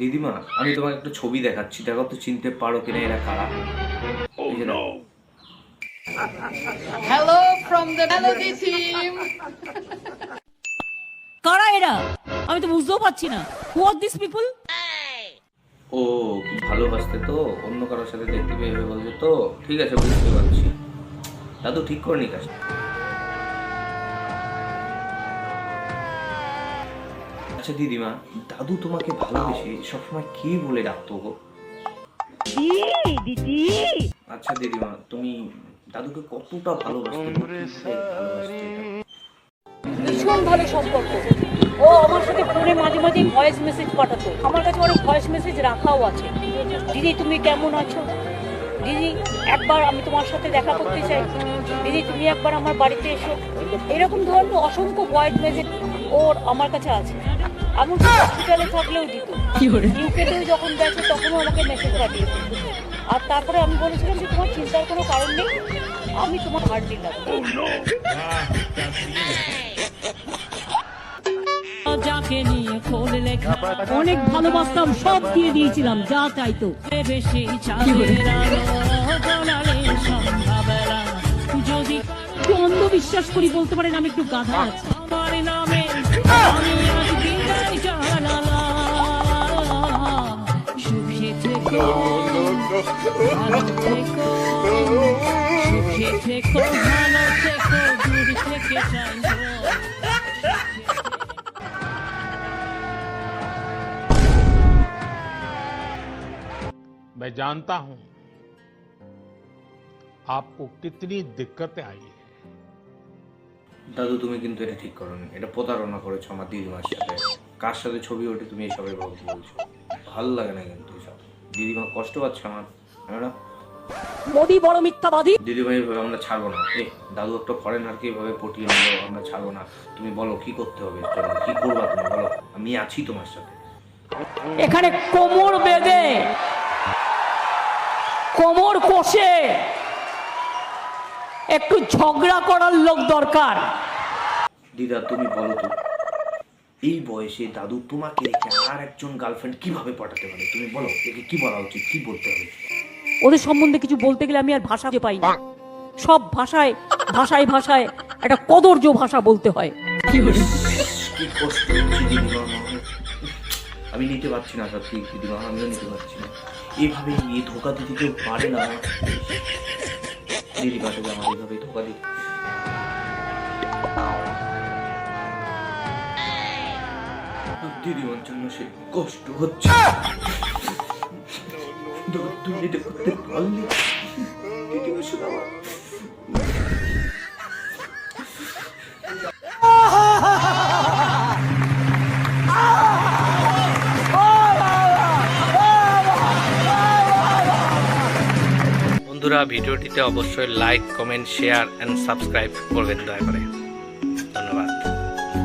দিদিমা আমি তোমাকে একটা ছবি দেখাচ্ছি। দেখো তো চিনতে পারো কিনা এরা কারা। এই যে দেখো। Hello from the Melody team. কারা এরা? আমি তো বুঝতেও পারছি না। হু আর দিস পিপল ও কি ভালোবাসতে তো? অন্য কারোর সাথে দেখতে পেয়ে বলছে তো? ঠিক আছে বুঝতে পারছি। দাদু ঠিক করে নি কাজটা আচ্ছা দিদিমা দাদু তোমাকে ভালোবেসে সবসময় কি বলে ডাকতো গো? আচ্ছা দিদিমা তুমি দাদুকে কতটা ভালোবাসতে ভীষণ ভালো সম্পর্ক। ও আমার সাথে ফোনে মাঝে মাঝে ভয়েস মেসেজ পাঠাতো। আমার কাছে অনেক ভয়েস মেসেজ রাখাও আছে। দিদি তুমি কেমন আছো? দিদি একবার আমি তোমার সাথে দেখা করতে চাই। দিদি তুমি একবার আমার বাড়িতে এসো। এরকম ধরনের অসংখ্য ভয়েস মেসেজ ওর আমার কাছে আছে। আমি হসপিটালে থাকলেও দিত। ইউকেতেও যখন গেছে তখনও আমাকে মেসেজ পাঠিয়েছে। আর তারপরে আমি বলেছিলাম যে তোমার চিন্তার কোনো কারণ নেই আমি তোমার হার্ট দিলাম যাকে নিয়ে খোল লেখা অনেক ভালোবাসতাম সব দিয়ে দিয়েছিলাম যা চাইতো বেশি যদি একটু অন্ধবিশ্বাস করি বলতে পারেন আমি একটু গাধা আছি। আমার নামে ভালো থেকো সুখে থেকো ভালো থেকো দূর থেকে চাইবো मैं जानता हूं आपको कितनी दिक्कतें आई है দাদু তুমি কিন্তু এটা ঠিক করো এটা প্রতারণা করেছো আমার দিদিমার সাথে কার সাথে ছবি ওঠে তুমি এসবের বলতে বলছো ভালো লাগে না কিন্তু এসব দিদিমা কষ্ট পাচ্ছে আমার? হ্যাঁ? মোদি বড় মিথ্যাবাদী। দিদিভাই এভাবে আমরা ছাড়বো না। এ দাদু একটা ফরেনারকে এভাবে পটিয়ে আমরা ছাড়বো না। তুমি বলো কি করতে হবে? কি করবা তুমি? বলো আমি আছি তোমার সাথে। এখানে কোমর বেঁধে কোমর কষে একটু ঝগড়া করার লোক দরকার। দিদা তুমি বলো তো এই বয়সে দাদু তোমাকে রেখে আর একজন গার্লফ্রেন্ড কীভাবে পটাতে পারে তুমি বলো একে কি বলা উচিত? কি বলতে হবে? ওদের সম্বন্ধে কিছু বলতে গেলে আমি আর ভাষা পাই না। সব ভাষায় ভাষায় ভাষায় একটা কদর্য ভাষা বলতে হয়। কি কষ্ট আমি নিতে পারছি না সত্যি দিদিমা আমিও নিতে পারছি না। এভাবে নিয়ে ধোকা দিতে কেউ পারে না। দিদিমা তোকে আমার এইভাবে ধোকা দিতে দিদিমার জন্য সে কষ্ট হচ্ছে। তুমি এটা করতে পারলে আমার বন্ধুরা, ভিডিওটিতে অবশ্যই like comment share and subscribe করবেন দয়া করে।